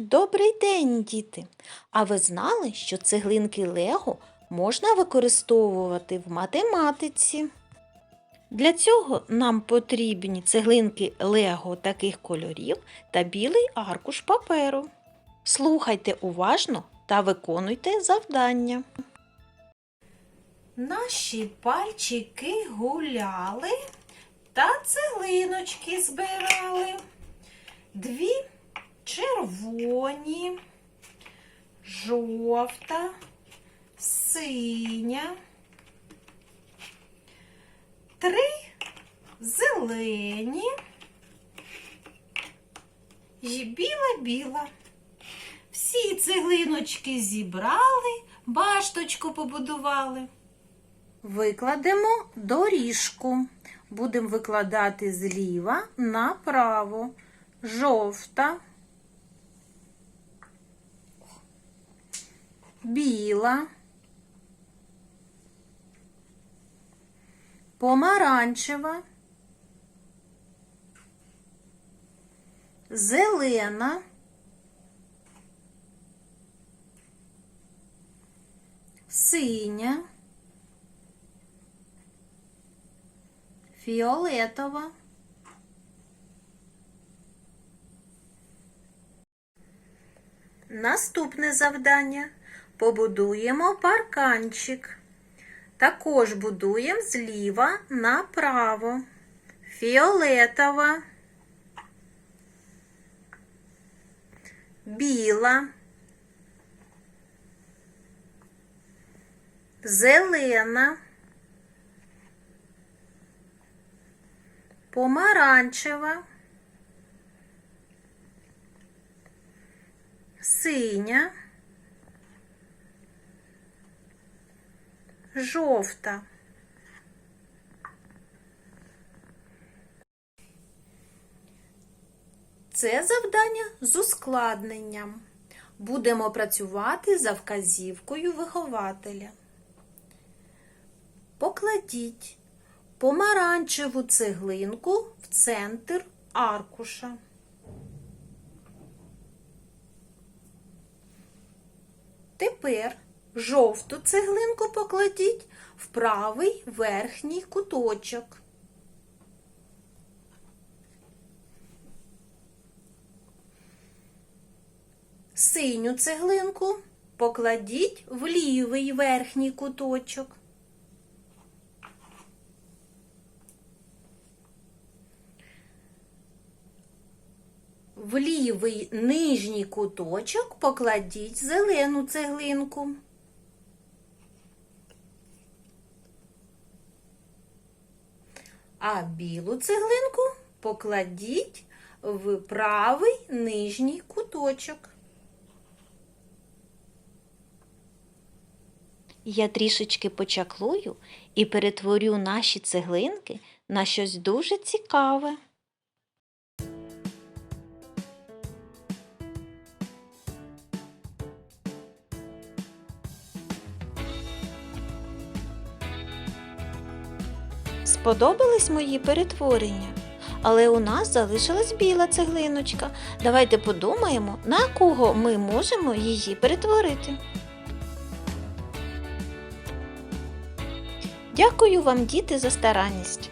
Добрий день, діти! А ви знали, що цеглинки Лего можна використовувати в математиці? Для цього нам потрібні цеглинки Лего таких кольорів та білий аркуш паперу. Слухайте уважно та виконуйте завдання. Наші пальчики гуляли та цеглиночки збирали. Дві червоні, жовта, синя, три зелені і біла-біла. Всі цеглиночки зібрали, башточку побудували. Викладемо доріжку. Будемо викладати зліва направо. Жовта, біла, помаранчева, зелена, синя, фіолетова. Наступне завдання. Побудуємо парканчик. Також будуємо зліва направо. Фіолетова, біла, зелена, помаранчева. синя, жовта. Це завдання з ускладненням. Будемо працювати за вказівкою вихователя. Покладіть помаранчеву цеглинку в центр аркуша. Тепер жовту цеглинку покладіть в правий верхній куточок. Синю цеглинку покладіть в лівий верхній куточок. В лівий нижній куточок покладіть зелену цеглинку. А білу цеглинку покладіть в правий нижній куточок. Я трішечки почаклую і перетворю наші цеглинки на щось дуже цікаве. Сподобались мої перетворення, але у нас залишилась біла цеглиночка. Давайте подумаємо, на кого ми можемо її перетворити. Дякую вам, діти, за старанність.